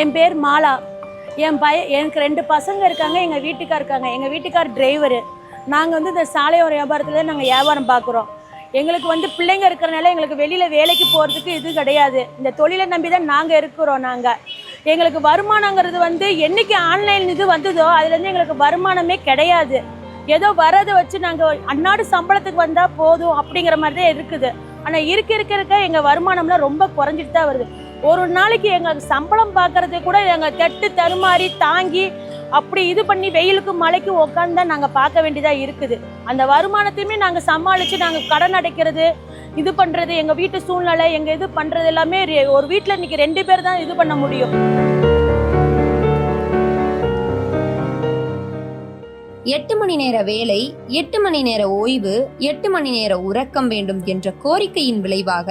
என் பேர் மாலா. என் பய எனக்கு ரெண்டு பசங்க இருக்காங்க எங்கள் வீட்டுக்கார் இருக்காங்க. எங்கள் வீட்டுக்கார் டிரைவரு நாங்கள் வந்து இந்த சாலையோர வியாபாரத்தில் நாங்கள் வியாபாரம் பார்க்குறோம் எங்களுக்கு வந்து பிள்ளைங்க இருக்கிறனால எங்களுக்கு வெளியில் வேலைக்கு போகிறதுக்கு இது கிடையாது. இந்த தொழிலை நம்பி தான் நாங்கள் இருக்கிறோம் நாங்கள் எங்களுக்கு வருமானங்கிறது வந்து என்னைக்கு ஆன்லைன் இது வந்ததோ அதுலேருந்து எங்களுக்கு வருமானமே கிடையாது. ஏதோ வரதை வச்சு நாங்கள் அன்னாடு சம்பளத்துக்கு வந்தால் போதும் அப்படிங்கிற மாதிரி தான் இருக்குது. ஆனால் இருக்க இருக்க இருக்க எங்கள் வருமானம்லாம் ரொம்ப குறைஞ்சிட்டு தான் வருது. ஒரு நாளைக்கு எங்களுக்கு சம்பளம் பார்க்கறது கூட எங்கள் தட்டு தருமாறி தாங்கி அப்படி இது பண்ணி வெயிலுக்கு மழைக்கு உட்காந்து தான் நாங்கள் பார்க்க வேண்டியதாக இருக்குது. அந்த வருமானத்தையுமே நாங்கள் சமாளித்து நாங்கள் கடன் அடைக்கிறது இது பண்ணுறது எங்கள் வீட்டு சூழ்நிலை எங்கள் இது பண்ணுறது எல்லாமே ஒரு வீட்டில் இன்னைக்கு ரெண்டு பேர் தான் இது பண்ண முடியும். எட்டு மணி நேர வேலை எட்டு மணி நேர ஓய்வு எட்டு மணி நேர உறக்கம் வேண்டும் என்ற கோரிக்கையின் விளைவாக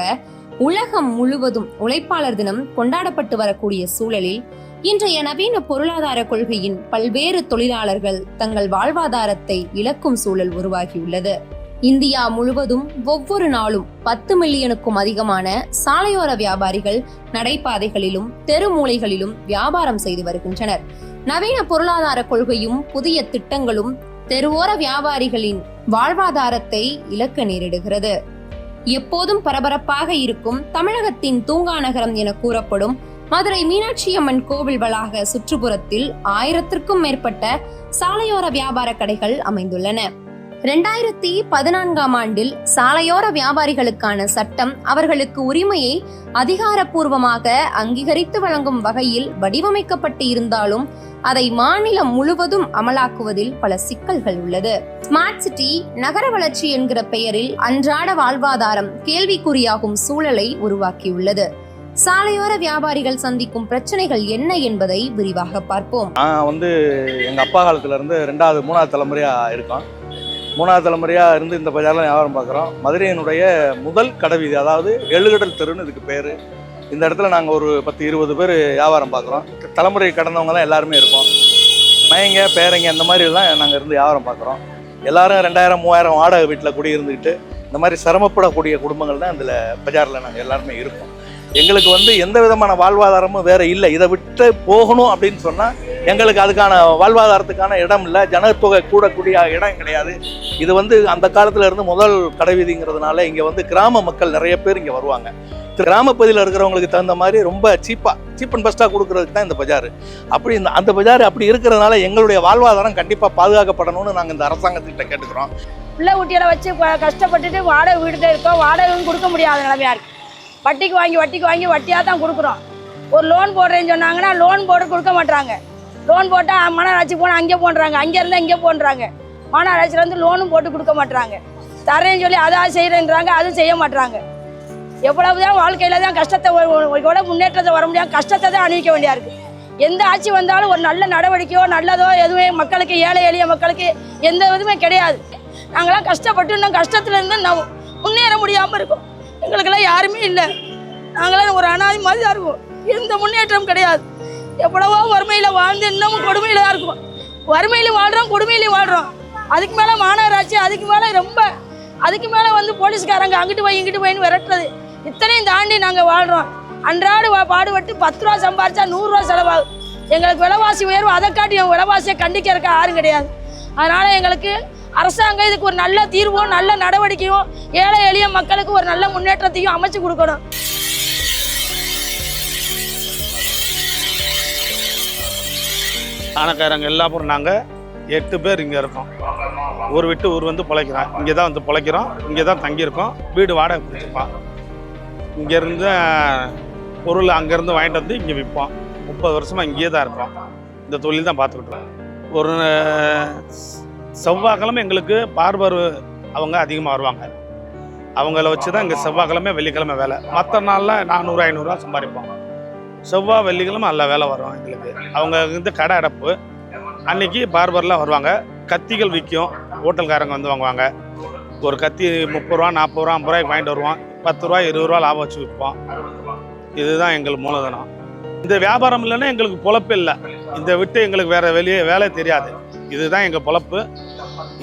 உலகம் முழுவதும் உழைப்பாளர் தினம் கொண்டாடப்பட்டு வரக்கூடிய சூழலில் இன்றைய நவீன பொருளாதார கொள்கையின் பல்வேறு தொழிலாளர்கள் தங்கள் வாழ்வாதாரத்தை இழக்கும் சூழல் உருவாகியுள்ளது. இந்தியா முழுவதும் ஒவ்வொரு நாளும் பத்து மில்லியனுக்கும் அதிகமான சாலையோர வியாபாரிகள் நடைபாதைகளிலும் தெருமூலைகளிலும் வியாபாரம் செய்து வருகின்றனர். நவீன பொருளாதார கொள்கையும் புதிய திட்டங்களும் தெருவோர வியாபாரிகளின் வாழ்வாதாரத்தை இழக்க நேரிடுகிறது. எப்போதும் பரபரப்பாக இருக்கும் தமிழகத்தின் தூங்கா நகரம் என கூறப்படும் மதுரை மீனாட்சியம்மன் கோவில் வளாக சுற்றுப்புறத்தில் ஆயிரத்திற்கும் மேற்பட்ட சாலையோர வியாபார கடைகள் அமைந்துள்ளன. ரெண்டாயிரத்தி பதினான்காம் ஆண்டில் சாலையோர வியாபாரிகளுக்கான சட்டம் அவர்களுக்கு உரிமையை அதிகாரப்பூர்வமாக அங்கீகரித்து வழங்கும் வகையில் வடிவமைக்கப்பட்டு இருந்தாலும் அதை மாநிலம் முழுவதும் அமலாக்குவதில் பல சிக்கல்கள் உள்ளது. ஸ்மார்ட் சிட்டி நகர வளர்ச்சி என்கிற பெயரில் அன்றாட வாழ்வாதாரம் கேள்விக்குறியாகும் சூழலை உருவாக்கியுள்ளது. சாலையோர வியாபாரிகள் சந்திக்கும் பிரச்சனைகள் என்ன என்பதை விரிவாக பார்ப்போம். நான் வந்து எங்கள் அப்பா காலத்துல இருந்து ரெண்டாவது மூணாவது தலைமுறையாக இருக்கோம். மூணாவது தலைமுறையாக இருந்து இந்த பஜாரில் வியாபாரம் பார்க்குறோம் மதுரையினுடைய முதல் கடைவீதி அதாவது எழுகடல் தெருன்னு இதுக்கு பேர். இந்த இடத்துல நாங்கள் ஒரு பத்து இருபது பேர் வியாபாரம் பார்க்குறோம் தலைமுறை கடந்தவங்க தான் எல்லாருமே இருக்கோம். மயங்க பேரங்க இந்த மாதிரிலாம் நாங்கள் இருந்து வியாபாரம் பார்க்குறோம் எல்லாரும் ரெண்டாயிரம் மூவாயிரம் வாடகை வீட்டில் குடியிருந்துக்கிட்டு இந்த மாதிரி சிரமப்படக்கூடிய குடும்பங்கள் தான் இதில் பஜாரில் நாங்கள் எல்லாருமே இருக்கோம். எங்களுக்கு வந்து எந்த விதமான வாழ்வாதாரமும் வேறு இல்லை. இதை விட்டு போகணும் அப்படின்னு சொன்னால் எங்களுக்கு அதுக்கான வாழ்வாதாரத்துக்கான இடம் இல்லை. ஜனத்தொகை கூடக்கூடிய இடம் கிடையாது. இது வந்து அந்த காலத்தில் இருந்து முதல் கடைவீதிங்கிறதுனால இங்கே வந்து கிராம மக்கள் நிறைய பேர் இங்கே வருவாங்க. கிராமப்பகுதியில் இருக்கிறவங்களுக்கு தகுந்த மாதிரி ரொம்ப சீப்பாக சீப் அண்ட் பெஸ்ட்டாக கொடுக்குறதுக்கு தான் இந்த பஜார். அப்படி இந்த அந்த பஜார் அப்படி இருக்கிறதுனால எங்களுடைய வாழ்வாதாரம் கண்டிப்பாக பாதுகாக்கப்படணும்னு நாங்கள் இந்த அரசாங்கத்துக்கிட்ட கேட்டுக்கிறோம். பிள்ளை ஊட்டியில் வச்சு கஷ்டப்பட்டுட்டு வாடகை வீடுல இருக்கோம் வாடகையும் கொடுக்க முடியாத நிலமையாக இருக்குது வட்டிக்கு வாங்கி வட்டிக்கு வாங்கி வட்டியாக தான் கொடுக்குறோம். ஒரு லோன் போடுறேன்னு சொன்னாங்கன்னா லோன் போட்டு கொடுக்க மாட்டாங்க லோன் போட்டால் மனராட்சி போனால் அங்கே போடுறாங்க அங்கே இருந்தால் இங்கே போடுறாங்க மாநகராட்சியில் வந்து லோனும் போட்டு கொடுக்க மாட்டுறாங்க தரேன்னு சொல்லி அதான் செய்கிறேன்றாங்க அதுவும் செய்ய மாட்டுறாங்க எவ்வளவுதான் வாழ்க்கையில் தான் கஷ்டத்தை கூட முன்னேற்றத்தை வர முடியாது கஷ்டத்தை தான் அணிவிக்க வேண்டியா இருக்கு எந்த ஆட்சி வந்தாலும் ஒரு நல்ல நடவடிக்கையோ நல்லதோ எதுவுமே மக்களுக்கு ஏழை எளிய மக்களுக்கு எந்த இதுவுமே கிடையாது. நாங்களாம் கஷ்டப்பட்டு இன்னும் கஷ்டத்துல இருந்து நான் முன்னேற முடியாமல் இருக்கோம். எங்களுக்கெல்லாம் யாருமே இல்லை. நாங்களாம் ஒரு அனாதி மாதிரி தான் இருக்கும். எந்த முன்னேற்றம் கிடையாது. எவ்வளவோ வறுமையில் வாழ்ந்து இன்னமும் கொடுமையில் தான் இருக்கும். வறுமையிலையும் வாழ்கிறோம் கொடுமையிலையும் வாழ்கிறோம் அதுக்கு மேலே மாநகராட்சி அதுக்கு மேலே ரொம்ப அதுக்கு மேலே வந்து போலீஸ்காரங்க அங்கிட்டு போய் இங்கிட்டு போயின்னு விரட்டுறது. இத்தனையும் தாண்டி நாங்கள் வாழ்கிறோம் அன்றாடு பாடுபட்டு பத்து ரூபா சம்பாரிச்சா நூறுரூவா செலவாகும். எங்களுக்கு விலைவாசி உயர்வு அதை காட்டி என் விலைவாசியை கண்டிக்கிறதுக்கு யாரும் கிடையாது. அதனால் எங்களுக்கு அரசாங்கம் இதுக்கு ஒரு நல்ல தீர்வும் நல்ல நடவடிக்கையும் ஏழை எளிய மக்களுக்கு ஒரு நல்ல முன்னேற்றத்தையும் அமைச்சு கொடுக்கணும். ஆனக்காரங்க எல்லாரும் நாங்கள் எட்டு பேர் இங்கே இருக்கோம். ஊர் விட்டு ஊர் வந்து பிழைக்கிறோம். இங்கே தான் வந்து பிழைக்கிறோம். இங்கே தான் தங்கியிருக்கோம். வீடு வாடகை கொடுத்துருப்போம் இங்கேருந்து பொருள் அங்கேருந்து வாங்கிட்டு வந்து இங்கே விற்போம் முப்பது வருஷமாக இங்கேயே தான் இருக்கோம் இந்த தொழில் தான் பார்த்துக்கிட்டு ஒரு செவ்வாய்க்கிழமை எங்களுக்கு பார்பர் அவங்க அதிகமாக வருவாங்க. அவங்கள வச்சு தான் இங்கே செவ்வாய்க்கிழமை வெள்ளிக்கிழமை வேலை. மற்ற நாளில் நானூறு ஐநூறுரூவா சம்பாதிப்போம் செவ்வாய் வெள்ளிக்கிழமை நல்ல வேலை வரும் எங்களுக்கு. அவங்க வந்து கடை அடைப்பு. அன்னைக்கு பார்பர்லாம் வருவாங்க. கத்திகள் விற்கும். ஹோட்டல்காரங்க வந்து வாங்குவாங்க. ஒரு கத்தி முப்பது ரூபா நாற்பது ரூபா ஐம்பது ரூபாய்க்கு வாங்கிட்டு வருவோம் பத்து ரூபா இருபது ரூபா லாபம் வச்சு விற்போம் இதுதான் எங்கள் மூலதனம். இந்த வியாபாரம் இல்லைன்னா எங்களுக்கு பொழப்பு இல்லை. இந்த விட்டு எங்களுக்கு வேற வெளியே வேலை தெரியாது. இதுதான் எங்கள் பொழப்பு.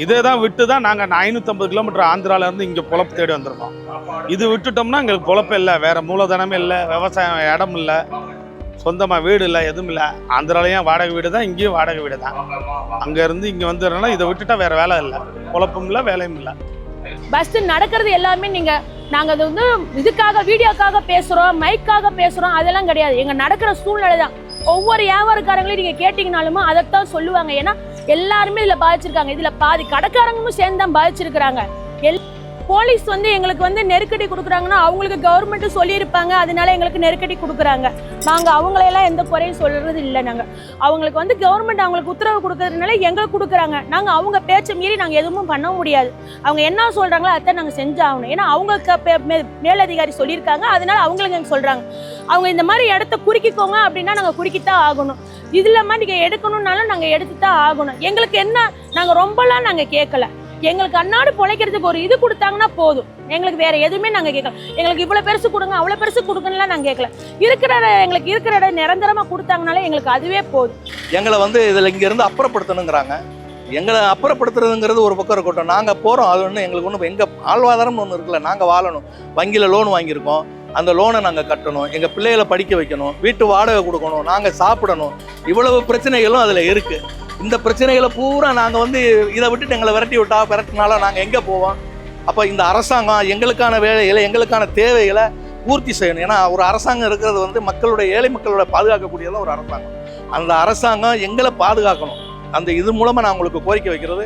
இதை தான் விட்டு தான் நாங்கள் ஐநூற்றம்பது கிலோமீட்டர் ஆந்திராவிலேருந்து இங்கே பொழப்பு தேடி வந்திருக்கோம். இது விட்டுட்டோம்னா எங்களுக்கு பொழப்பு இல்லை. வேறு மூலதனமே இல்லை. விவசாயம் இடம் இல்லை. சொந்தமாக வீடு இல்லை எதுவும் இல்லை. ஆந்திராலையும் வாடகை வீடு தான் இங்கேயும் வாடகை வீடு தான் அங்கேருந்து இங்கே வந்துடுறோன்னா இதை விட்டுட்டா வேறு வேலை இல்லை. பொழப்பும் இல்லை வேலையும் இல்லை. பஸ் நடக்கிறது எல்லாமே நீங்கள் நாங்கள் அது வந்து இதுக்காக வீடியோக்காக பேசுகிறோம் மைக்காக பேசுகிறோம் அதெல்லாம் கிடையாது. எங்கள் நடக்கிற சூழ்நிலை தான். ஒவ்வொரு வியாபாரக்காரங்களையும் நீங்கள் கேட்டீங்கனாலுமே அதைத்தான் சொல்லுவாங்க. ஏன்னா எல்லாருமே இதில் பாதிச்சிருக்காங்க. இதில் பாதி கடைக்காரங்களும் சேர்ந்து தான் பாதிச்சிருக்கிறாங்க. எல் போலீஸ் வந்து எங்களுக்கு வந்து நெருக்கடி கொடுக்குறாங்கன்னா அவங்களுக்கு கவர்மெண்ட்டு சொல்லியிருப்பாங்க. அதனால எங்களுக்கு நெருக்கடி கொடுக்குறாங்க. நாங்கள் அவங்களையெல்லாம் எந்த குறையும் சொல்கிறது இல்லை நாங்கள் அவங்களுக்கு வந்து கவர்மெண்ட் அவங்களுக்கு உத்தரவு கொடுக்கறதுனால எங்களுக்கு கொடுக்குறாங்க. நாங்கள் அவங்க பேச்சை மீறி நாங்கள் எதுவும் பண்ண முடியாது. அவங்க என்ன சொல்கிறாங்களோ அதை நாங்கள் செஞ்சாகணும் ஏன்னா அவங்க மேலதிகாரி சொல்லியிருக்காங்க. அதனால அவங்களுக்கு எங்க சொல்கிறாங்க அவங்க இந்த மாதிரி இடத்த குறுக்கிக்கோங்க அப்படின்னா நாங்கள் குறுக்கித்தான் ஆகணும். இதில் மாதிரி நீங்கள் எடுக்கணும்னாலும் நாங்கள் எடுத்து தான் ஆகணும். எங்களுக்கு என்ன நாங்கள் ரொம்பலாம் நாங்கள் கேட்கல எங்களுக்கு அன்னாடு பிழைக்கிறதுக்கு ஒரு இது கொடுத்தாங்கன்னா போதும். எங்களுக்கு வேற எதுவுமே நாங்கள் கேட்கல. எங்களுக்கு இவ்வளோ பெருசு கொடுங்க அவ்வளோ பெருசு கொடுங்கலாம் நாங்கள் கேட்கல. இருக்கிற எங்களுக்கு இருக்கிற இடம் நிரந்தரமாக கொடுத்தாங்கனாலே எங்களுக்கு அதுவே போதும். எங்களை வந்து இதில் இங்கேருந்து அப்புறப்படுத்தணுங்கிறாங்க. எங்களை அப்புறப்படுத்துறதுங்கிறது ஒரு பக்கம் இருக்கட்டும். நாங்கள் போகிறோம் அது ஒன்று எங்களுக்கு ஒன்றும் எங்கள் வாழ்வாதாரம்னு ஒன்று இருக்குல்ல நாங்கள் வாழணும். வங்கியில் லோன் வாங்கியிருக்கோம். அந்த லோனை நாங்கள் கட்டணும் எங்கள் பிள்ளைகளை படிக்க வைக்கணும் வீட்டு வாடகை கொடுக்கணும் நாங்கள் சாப்பிடணும். இவ்வளவு பிரச்சனைகளும் அதில் இருக்குது இந்த பிரச்சனைகளை பூரா நாங்கள் வந்து இதை விட்டுட்டு எங்களை விரட்டி விட்டா விரட்டினாலும் நாங்கள் எங்கே போவோம்? அப்போ இந்த அரசாங்கம் எங்களுக்கான வேலைகளை எங்களுக்கான தேவைகளை பூர்த்தி செய்யணும். ஏன்னா ஒரு அரசாங்கம் இருக்கிறது வந்து மக்களுடைய ஏழை மக்களோட பாதுகாக்கக்கூடியதான் ஒரு அரசாங்கம். அந்த அரசாங்கம் எங்களை பாதுகாக்கணும். அந்த இது மூலமாக நான் உங்களுக்கு கோரிக்கை வைக்கிறது.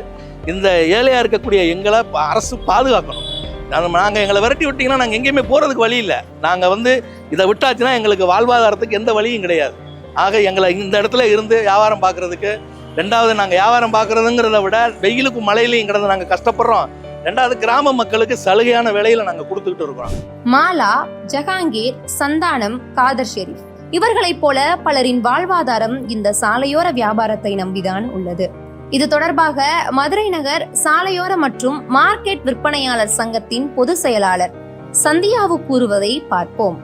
இந்த ஏழையாக இருக்கக்கூடிய எங்களை அரசு பாதுகாக்கணும். நாங்கள் எங்களை விரட்டி விட்டிங்கன்னா நாங்கள் எங்கேயுமே போகிறதுக்கு வழி இல்லை. நாங்கள் வந்து இதை விட்டாச்சுன்னா எங்களுக்கு வாழ்வாதாரத்துக்கு எந்த வழியும் கிடையாது. ஆக எங்களை இந்த இடத்துல இருந்து வியாபாரம் பார்க்குறதுக்கு ரெண்டாவது நாங்கள் வியாபாரம் பார்க்குறதுங்கிறத விட வெயிலுக்கும் மழையிலையும் கிடந்து நாங்கள் கஷ்டப்படுறோம். ரெண்டாவது கிராம மக்களுக்கு சலுகையான விலையில நாங்கள் கொடுத்துக்கிட்டு இருக்கிறோம். மாலா ஜஹாங்கீர் சந்தானம் காதர் ஷெரீப். இவர்களைப் போல பலரின் வாழ்வாதாரம் இந்த சாலையோர வியாபாரத்தை நம்பிதான் உள்ளது. இது தொடர்பாக மதுரை நகர் சாலையோர மற்றும் மார்க்கெட் விற்பனையாளர் சங்கத்தின் பொதுச் செயலாளர் சந்தியாவு கூறுவதை பார்ப்போம்.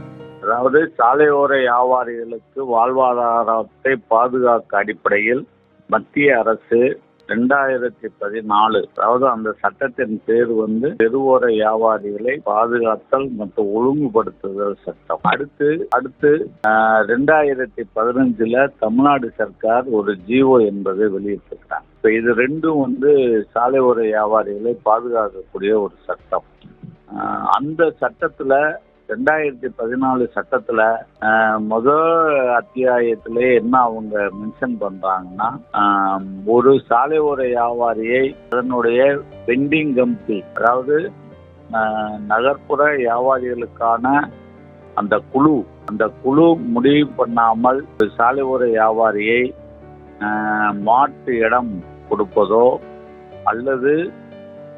அதாவது சாலையோர வியாபாரிகளுக்கு வாழ்வாதாரத்தை பாதுகாக்க அடிப்படையில் மத்திய அரசு ரெண்டாயிரத்தி பதினாலு அதாவது அந்த சட்டத்தின் பேர் வந்து தெருவோர வியாபாரிகளை பாதுகாத்தல் மற்றும் ஒழுங்குபடுத்துதல் சட்டம். அடுத்து அடுத்து ஆஹ், ரெண்டாயிரத்தி பதினஞ்சுல தமிழ்நாடு சர்க்கார் ஒரு ஜிஓ என்பதை வெளியிட்டிருக்கிறாங்க. இப்ப இது ரெண்டும் வந்து சாலையோர வியாபாரிகளை பாதுகாக்கக்கூடிய ஒரு சட்டம். அந்த சட்டத்துல ரெண்டாயிரத்தி பதினாலு சட்டத்துல முதல் அத்தியாயத்திலே என்ன அவங்க மென்ஷன் பண்றாங்கன்னா ஒரு சாலை ஓர வியாபாரியை அதனுடைய பெண்டிங் கம்பி அதாவது நகர்ப்புற வியாபாரிகளுக்கான அந்த குழு அந்த குழு முடிவு பண்ணாமல் சாலை ஓர வியாபாரியை மாட்டு மாற்று இடம் கொடுப்பதோ அல்லது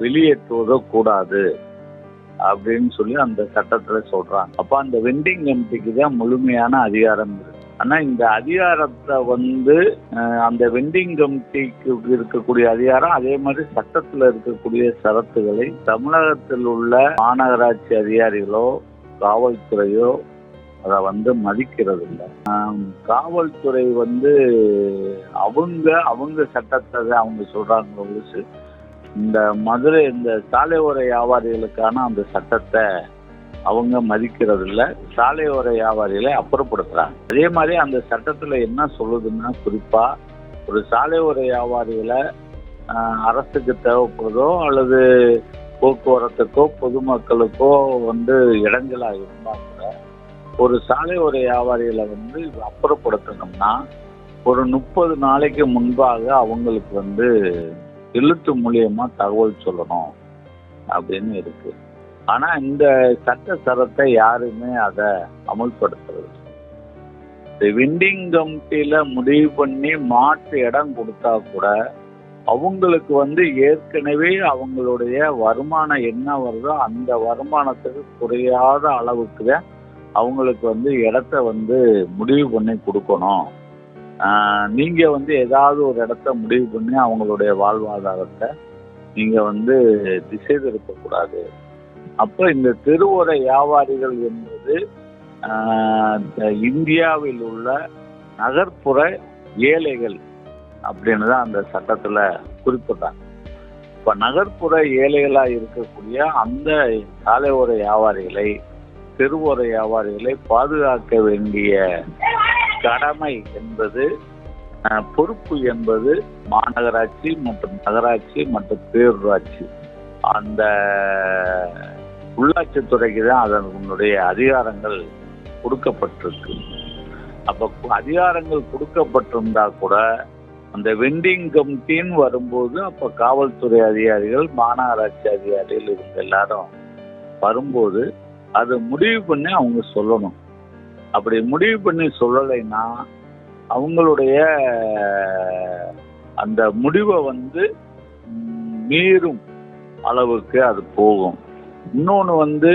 வெளியேற்றுவதோ கூடாது அப்படின்னு சொல்லி அந்த சட்டத்துல சொல்றாங்க. அப்ப அந்த வெண்டிங் கமிட்டிக்கு தான் முழுமையான அதிகாரம் இருக்கு. ஆனா இந்த அதிகாரத்தை வந்து அந்த வெண்டிங் கமிட்டிக்கு இருக்கக்கூடிய அதிகாரம் அதே மாதிரி சட்டத்துல இருக்கக்கூடிய சரத்துகளை தமிழகத்தில் உள்ள மாநகராட்சி அதிகாரிகளோ காவல்துறையோ அதை வந்து மதிக்கிறது இல்லை காவல்துறை வந்து அவங்க அவங்க சட்டத்தை தான் அவங்க சொல்றாங்க ஒழிச்சு இந்த மதுரை இந்த சாலையோர வியாபாரிகளுக்கான அந்த சட்டத்தை அவங்க மதிக்கிறது இல்லை சாலையோர வியாபாரிகளை அப்புறப்படுத்துறாங்க. அதே மாதிரி அந்த சட்டத்துல என்ன சொல்லுதுன்னா குறிப்பா ஒரு சாலையோர வியாபாரிகளை அரசுக்கு தேவைப்படுதோ அல்லது போக்குவரத்துக்கோ பொதுமக்களுக்கோ வந்து இடங்களாக இருந்தால் ஒரு சாலை ஒரு சாலையோர வியாபாரிகளை வந்து அப்புறப்படுத்தணும்னா ஒரு முப்பது நாளைக்கு முன்பாக அவங்களுக்கு வந்து எழுத்து மூலியமா தகவல் சொல்லணும் அப்படின்னு இருக்கு. ஆனா இந்த சட்ட சரத்தை யாருமே அதை அமல்படுத்துறது இந்த விண்டிங் கமிட்டியில முடிவு பண்ணி மாற்று இடம் கொடுத்தா கூட அவங்களுக்கு வந்து ஏற்கனவே அவங்களுடைய வருமானம் என்ன வருதோ அந்த வருமானத்துக்கு குறையாத அளவுக்கு தான் அவங்களுக்கு வந்து இடத்த வந்து முடிவு பண்ணி கொடுக்கணும். நீங்க வந்து ஏதாவது ஒரு இடத்த முடிவு பண்ணி அவங்களுடைய வாழ்வாதாரத்தை நீங்க வந்து திசை திருப்பக்கூடாது அப்ப இந்த தெருவோர வியாபாரிகள் என்பது இந்தியாவில் உள்ள நகர்ப்புற ஏழைகள் அப்படின்னு தான் அந்த சட்டத்துல குறிப்பிட்டாங்க. இப்ப நகர்ப்புற ஏழைகளா இருக்கக்கூடிய அந்த சாலையோர வியாபாரிகளை தெருவோர வியாபாரிகளை பாதுகாக்க வேண்டிய கடமை என்பது பொறுப்பு என்பது மாநகராட்சி மற்றும் நகராட்சி மற்றும் பேரூராட்சி. அந்த உள்ளாட்சித்துறைக்கு தான் அதனுடைய அதிகாரங்கள் கொடுக்கப்பட்டிருக்கு. அப்போ அதிகாரங்கள் கொடுக்கப்பட்டிருந்தா கூட அந்த வெண்டிங் கமிட்டின்னு வரும்போது அப்போ காவல்துறை அதிகாரிகள் மாநகராட்சி அதிகாரிகள் இவங்க எல்லாரும் வரும்போது அதை முடிவு பண்ணி அவங்க சொல்லணும். அப்படி முடிவு பண்ணி சொல்லலைன்னா அவங்களுடைய அந்த முடிவை வந்து மீறும் அளவுக்கு அது போகும். இன்னொன்று வந்து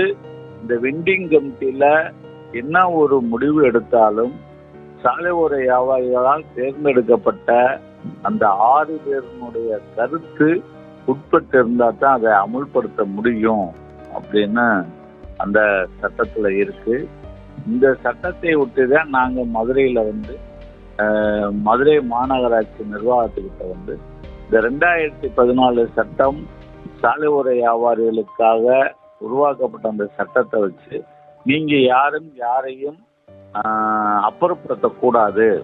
இந்த வெண்டிங் கமிட்டியில் என்ன ஒரு முடிவு எடுத்தாலும் சாலை ஓர வியாபாரிகளால் தேர்ந்தெடுக்கப்பட்ட அந்த ஆறு பேருனுடைய கருத்து உட்பட்டு இருந்தால் தான் அதை அமுல்படுத்த முடியும் அப்படின்னு அந்த சட்டத்தில் இருக்கு. இந்த சட்டத்தை ஒட்டி தான் நாங்கள் மதுரையில் வந்து மதுரை மாநகராட்சி நிர்வாகத்துக்கிட்ட வந்து இந்த ரெண்டாயிரத்தி பதினாலு சட்டம் சாலை வியாபாரிகளுக்காக உருவாக்கப்பட்ட அந்த சட்டத்தை வச்சு நீங்க யாரும் யாரையும் அப்புறப்படுத்தக்கூடாது.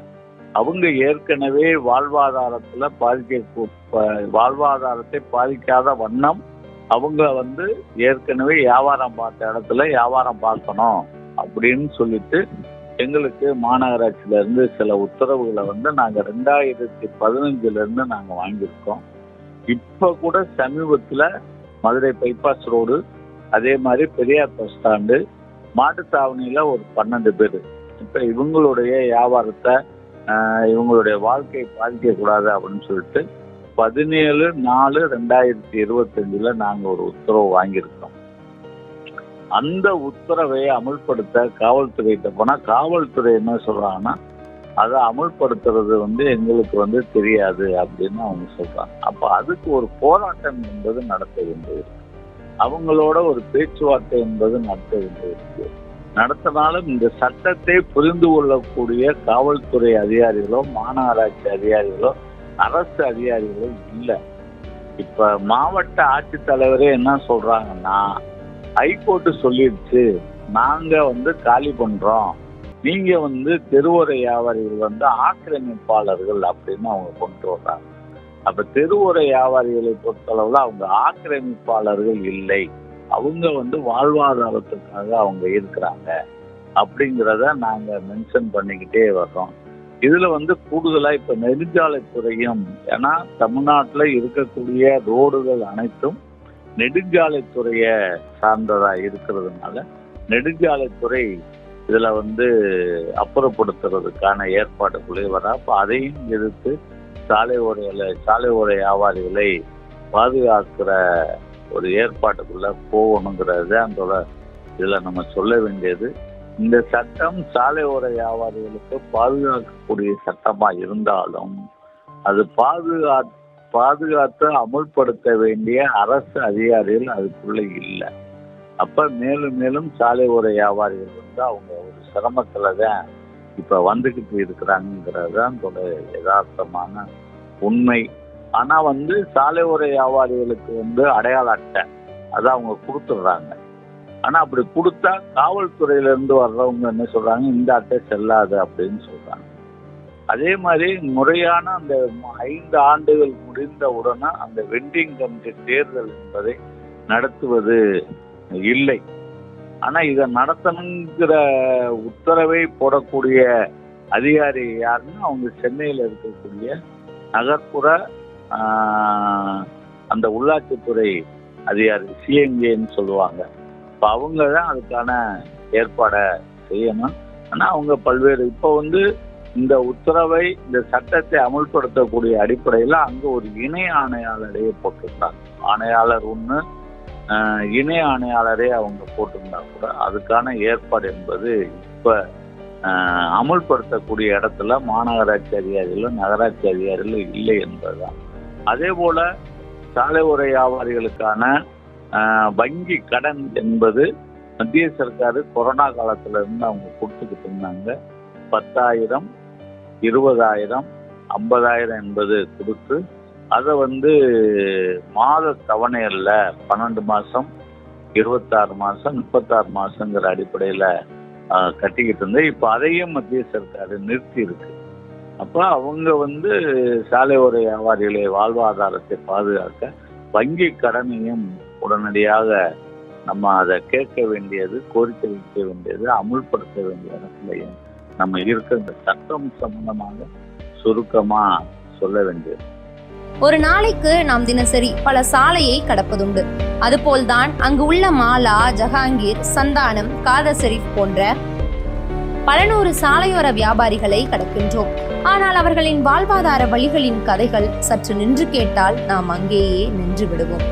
அவங்க ஏற்கனவே வாழ்வாதாரத்துல பாதிக்க ப- வாழ்வாதாரத்தை பாதிக்காத வண்ணம் அவங்க வந்து ஏற்கனவே வியாபாரம் பார்த்த இடத்துல வியாபாரம் பார்க்கணும் அப்படின்னு சொல்லிட்டு எங்களுக்கு மாநகராட்சியில இருந்து சில உத்தரவுகளை வந்து நாங்க ரெண்டாயிரத்தி பதினஞ்சுல இருந்து நாங்க வாங்கியிருக்கோம். இப்ப கூட சமீபத்துல மதுரை பைபாஸ் ரோடு அதே மாதிரி பெரியார் பஸ் ஸ்டாண்டு மாட்டுத்தாவணியில ஒரு பன்னெண்டு பேர். இப்ப இவங்களுடைய வியாபாரத்தை இவங்களுடைய வாழ்க்கையை பாதிக்க கூடாது அப்படின்னு சொல்லிட்டு பதினேழு நாலு ரெண்டாயிரத்தி இருபத்தஞ்சுல நாங்க ஒரு உத்தரவு வாங்கியிருக்கோம். அந்த உத்தரவை அமுல்படுத்த காவல்துறையிட்ட போனா காவல்துறை என்ன சொல்றாங்கன்னா அதை அமல்படுத்துறது வந்து எங்களுக்கு வந்து தெரியாது அப்படின்னு அவங்க சொல்றாங்க. அப்ப அதுக்கு ஒரு போராட்டம் என்பது நடத்த வேண்டியது அவங்களோட ஒரு பேச்சுவார்த்தை என்பது நடத்த வேண்டியிருக்கு நடத்தினாலும் இந்த சட்டத்தை புரிந்து கொள்ளக்கூடிய காவல்துறை அதிகாரிகளோ மாநகராட்சி அதிகாரிகளோ அரசு அதிகாரிகளும் இல்லை. இப்ப மாவட்ட ஆட்சித்தலைவரே என்ன சொல்றாங்கன்னா ஹைகோர்ட் சொல்லிடுச்சு நாங்க வந்து காலி பண்றோம். நீங்க வந்து தெருவோர வியாபாரிகள் வந்து ஆக்கிரமிப்பாளர்கள் அப்படின்னு அவங்க கொண்டு வர்றாங்க. அப்ப தெருவோர வியாபாரிகளை பொறுத்தளவுல அவங்க ஆக்கிரமிப்பாளர்கள் இல்லை. அவங்க வந்து வாழ்வாதாரத்துக்காக அவங்க இருக்கிறாங்க. அப்படிங்கிறத நாங்க மென்ஷன் பண்ணிக்கிட்டே வர்றோம். இதுல வந்து கூடுதலா இப்ப நெடுஞ்சாலைத்துறையும் ஏன்னா தமிழ்நாட்டில் இருக்கக்கூடிய ரோடுகள் அனைத்தும் நெடுஞ்சாலைத்துறைய சார்ந்ததா இருக்கிறதுனால நெடுஞ்சாலைத்துறை இதுல வந்து அப்புறப்படுத்துறதுக்கான ஏற்பாடுகளே வர அப்ப அதையும் எதிர்த்து சாலை ஓரையில சாலை ஓரை வியாபாரிகளை பாதுகாக்கிற ஒரு ஏற்பாட்டுக்குள்ள போகணுங்கிறது அதோட இதுல நம்ம சொல்ல வேண்டியது. இந்த சட்டம் சாலை ஓர வியாபாரிகளுக்கு பாதுகாக்கக்கூடிய சட்டமா இருந்தாலும் அது பாதுகா பாதுகாத்து அமுல்படுத்த வேண்டிய அரசு அதிகாரிகள் அதுக்குள்ள இல்லை. அப்ப மேலும் மேலும் சாலை ஓர வியாபாரிகள் வந்து அவங்க ஒரு சிரமத்துல தான் இப்ப வந்துகிட்டு இருக்கிறாங்கிறது தான் யதார்த்தமான உண்மை. ஆனா வந்து சாலை ஓர வியாபாரிகளுக்கு வந்து அடையாள அட்டை அதை அவங்க கொடுத்துடுறாங்க. ஆனா அப்படி கொடுத்தா காவல்துறையில இருந்து வர்றவங்க என்ன சொல்றாங்க இந்த அட்டை செல்லாது அப்படின்னு சொல்றாங்க. அதே மாதிரி முறையான அந்த ஐந்து ஆண்டுகள் முடிந்த உடனே அந்த வெண்டிங் கமிட்டி தேர்தல் என்பதை நடத்துவது இல்லை. ஆனா இதை நடத்தணுங்கிற உத்தரவை போடக்கூடிய அதிகாரி யாருன்னா அவங்க சென்னையில் இருக்கக்கூடிய நகர்ப்புற அந்த உள்ளாட்சித்துறை அதிகாரி சிஎம்ஏன்னு சொல்லுவாங்க. இப்போ அவங்க தான் அதுக்கான ஏற்பாடை செய்யணும். ஆனால் அவங்க பல்வேறு இப்போ வந்து இந்த உத்தரவை இந்த சட்டத்தை அமுல்படுத்தக்கூடிய அடிப்படையில் அங்கே ஒரு இணை ஆணையாளரையே போட்டிருந்தாங்க. ஆணையாளர் ஒன்று இணை ஆணையாளரே அவங்க போட்டிருந்தா கூட அதுக்கான ஏற்பாடு என்பது இப்போ அமுல்படுத்தக்கூடிய இடத்துல மாநகராட்சி அதிகாரிகளும் நகராட்சி அதிகாரிகளும் இல்லை என்பதுதான். அதே போல சாலை உரை வியாபாரிகளுக்கான வங்கி கடன் என்பது மத்திய சர்க்காரு கொரோனா காலத்துல இருந்து அவங்க கொடுத்துக்கிட்டு இருந்தாங்க. பத்தாயிரம் இருபதாயிரம் ஐம்பதாயிரம் என்பது கொடுத்து அதை வந்து மாத தவணையில் பன்னெண்டு மாதம் இருபத்தாறு மாதம் முப்பத்தாறு மாதங்கிற அடிப்படையில் ஆஹ், கட்டிக்கிட்டு இருந்தேன். இப்போ அதையும் மத்திய சர்க்கார் நிறுத்தி இருக்கு அப்போ அவங்க வந்து சாலை சாலையோர வியாபாரிகளை வாழ்வாதாரத்தை பாதுகாக்க வங்கி கடனையும் உடனடியாக நம்ம அதை கேட்க வேண்டியது கோரிக்கை வைக்க வேண்டியது அமுல்படுத்த வேண்டிய இடத்துலையும் நம்ம இருக்க இந்த சட்டம் சம்பந்தமாக சுருக்கமா சொல்ல வேண்டியது. ஒரு நாளைக்கு நாம் தினசரி பல சாலையை கடப்பதுண்டு. அதுபோல்தான் அங்கு உள்ள மாலா ஜஹாங்கீர் சந்தானம் காதர் ஷெரீப் போன்ற பல நூறு சாலையோர வியாபாரிகளை கடக்கின்றோம். ஆனால் அவர்களின் வாழ்வாதார வழிகளின் கதைகள் சற்று நின்று கேட்டால் நாம் அங்கேயே நின்று விடுவோம்.